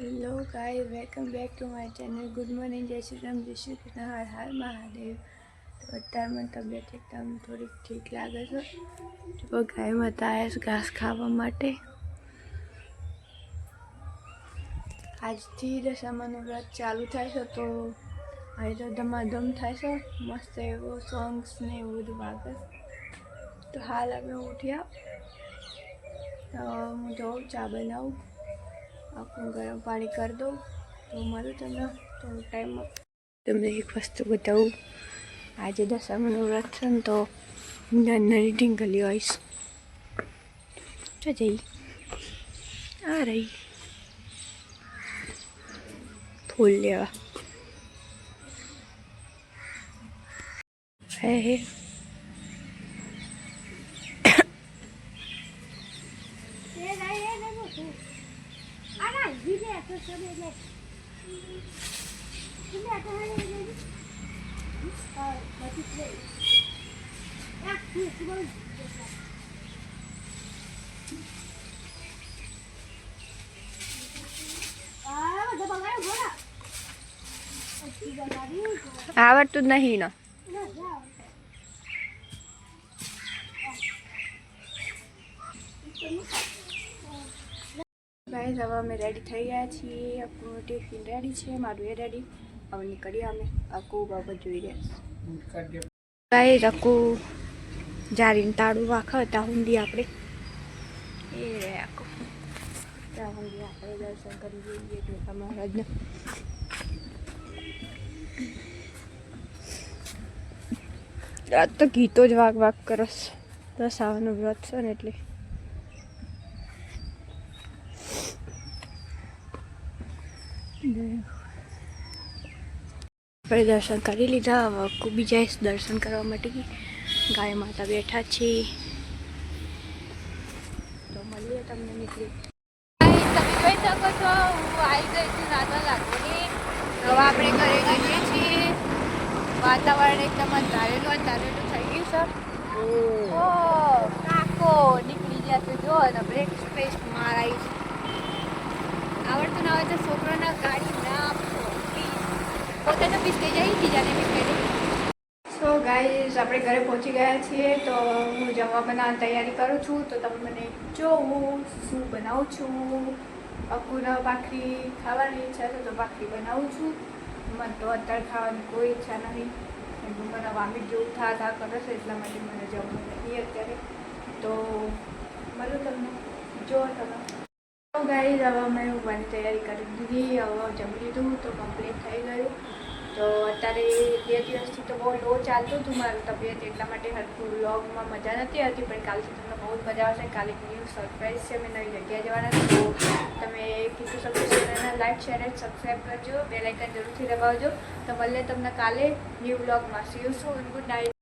Hello guys welcome back to my channel good morning જય શ્રી રામ જય શ્રી કૃષ્ણ હર હર મહાદેવ તો અત્યારમાં તબિયત એકદમ થોડીક ઠીક લાગે છે તો ગાય માતા આવ્યા ઘાસ ખાવા માટે આજથી દશામાનું વ્રત ચાલુ થાય છે તો અહીં ધમાધમ થાય છે મસ્ત એવો સોંગ્સ ને એવું બધું વાગે તો હાલ અમે ઉઠ્યા તો હું જાઉં ચા બનાવું આખું ગરમ પાણી કરી દઉં. તો મળું તમને થોડો ટાઈમ તમને એક વસ્તુ બતાવું. આજે દશામાનું વ્રત છે ને તો નાની ઢીંગલી હોઈશ તો જઈ. આ રહી. ફૂલ લેવા. હે હે. આવડતું જ નહીં ને ગાઈસ, હવે અમે રેડી થઈ ગયા છીએ. આપણું ટિફિન રેડી છે, મારું એ રેડી હવે નીકળીએ અમે. આખું બાબત જોઈ રહ્યા ગાઈસ, આખું જારીને તાળું વાખ ત્યાં હુંદી આપણે. એ રે આખું. ત્યાં હુંદી આપણે દર્શન કરી જઈએ જોતા મહારાજને. રાત તો ગીતો જ વાગ વાગ કરસ. દસ આવવાનું વ્રત છે ને એટલે. આપણે દર્શન કરી લીધા. હવે કુબી જઈશ દર્શન કરવા માટે ગાય માતા બેઠા છે. તો મળીએ તમને નીકળી. તમે કહી શકો છો હું આવી ગઈ છું રાધા લાગોની. હવે આપણે ઘરે જઈએ છીએ. વાતાવરણ એકદમ અંધારેલું અંધારેલું થઈ ગયું છે. ઓ. કાકો નીકળી ગયા છે. જો ને બ્રેક સ્પેસ મારાઈ છે આવડતું ના હોય તો છોકરાના ગાડી ના આપો પોતે તો બિસ્કે જઈ બીજાને બિસ્કે સો ગાઈઝ આપણે ઘરે પહોંચી ગયા છીએ તો હું જમવા બનાવવાની તૈયારી કરું છું. તો તમે મને જો હું શું બનાવું છું. અકુર ભાખરી ખાવાની ઈચ્છા છે તો ભાખરી બનાવું છું. મને તો અત્યારે ખાવાની કોઈ ઈચ્છા નથી. મને વામિટ જેવું થા થા કરે છે, એટલા માટે મને જમવું નથી અત્યારે. તો મળું તમને. જો તમે. તો ગાઈઝ હવે અમે ઊંઘવાની તૈયારી કરી દીધી હવે જમી લીધું, તો કમ્પ્લીટ થઈ ગયું. તો અત્યારે બે દિવસથી તો બહુ લો ચાલતું હતું મારું તબિયત, એટલા માટે હરખું વ્લોગમાં મજા નથી આવતી, પણ કાલથી તમને બહુ જ મજા આવશે. કાલે ન્યૂ સરપ્રાઈઝ છે અમે નવી જગ્યાએ જવાના તો તમે કીધું શકો ચેનલના લાઈક શેર એન્ડ સબસ્ક્રાઈબ કરજો. બેલાઇકન જરૂરથી દબાવજો. તો ભલે તમને કાલે ન્યૂ વ્લોગમાં see you soon good night